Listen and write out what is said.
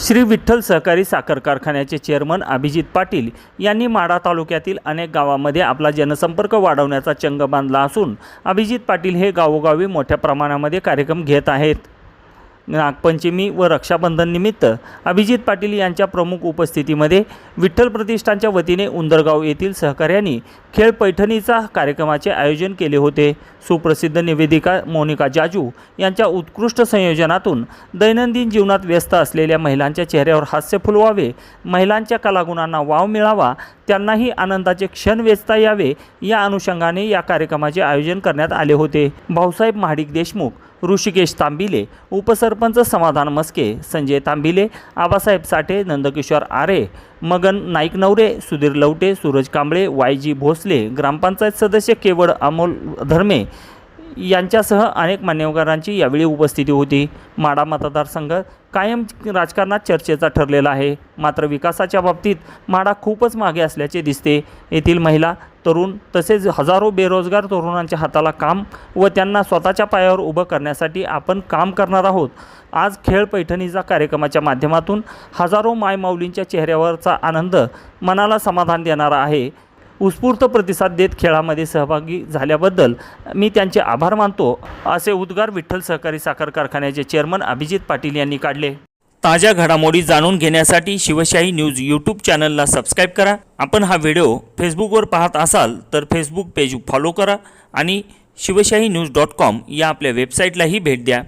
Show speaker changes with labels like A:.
A: श्री विठ्ठल सहकारी साखर कारखान्याचे चेअरमन अभिजित पाटील यांनी माढा तालुक्यातील अनेक गावांमध्ये आपला जनसंपर्क वाढवण्याचा चंग बांधला असून अभिजित पाटील हे गावोगावी मोठ्या प्रमाणामध्ये कार्यक्रम घेत आहेत. नागपंचमी व रक्षाबंधन निमित्त अभिजित पाटील यांच्या प्रमुख उपस्थितीमध्ये विठ्ठल प्रतिष्ठानच्या वतीने उंदरगाव येथील सहकाऱ्यांनी खेळ पैठणीचा कार्यक्रमाचे आयोजन केले होते. सुप्रसिद्ध निवेदिका मोनिका जाजू यांच्या उत्कृष्ट संयोजनातून दैनंदिन जीवनात व्यस्त असलेल्या महिलांच्या चेहऱ्यावर हास्य फुलवावे महिलांच्या कलागुणांना वाव मिळावा त्यांनाही आनंदाचे क्षण वेचता यावे या अनुषंगाने या कार्यक्रमाचे आयोजन करण्यात आले होते. भाऊसाहेब महाडिक देशमुख ऋषिकेश तांबिले उपसरपंच समाधान मस्के संजय तांबिले आबासाहेब साठे नंदकिशोर आरे मगन नाईक नवरे सुधीर लवटे सूरज कांबळे वाय जी भोसले ग्रामपंचायत सदस्य केवळ अमोल धर्मे यांच्यासह अनेक मान्यवरांची यावेळी उपस्थिती होती. माडा मतदारसंघ कायम राजकारणात चर्चेचा ठरलेला आहे. मात्र विकासाच्या बाबतीत माडा खूपच मागे असल्याचे दिसते. येथील महिला तरुण तसेच हजारो बेरोजगार तरुणांच्या हाताला काम व त्यांना स्वतःच्या पायावर उभं करण्यासाठी आपण काम करणार आहोत. आज खेळ पैठणीचा कार्यक्रमाच्या माध्यमातून हजारो मायमाऊलींच्या चेहऱ्यावरचा आनंद मनाला समाधान देणारा आहे. उत्स्फूर्त प्रतिसाद देत खेळामध्ये सहभागी झाल्याबद्दल मी त्यांचे आभार मानतो असे उद्गार विठ्ठल सहकारी साखर कारखान्याचे चेअरमन अभिजित पाटील यांनी काढले. ताज्या घडामोडी जाणून घेण्यासाठी शिवशाही न्यूज यूट्यूब चॅनलला सबस्क्राईब करा. आपण हा व्हिडिओ फेसबुकवर पाहत असाल तर फेसबुक पेज फॉलो करा आणि शिवशाही न्यूज डॉट कॉम या आपल्या वेबसाईटलाही भेट द्या.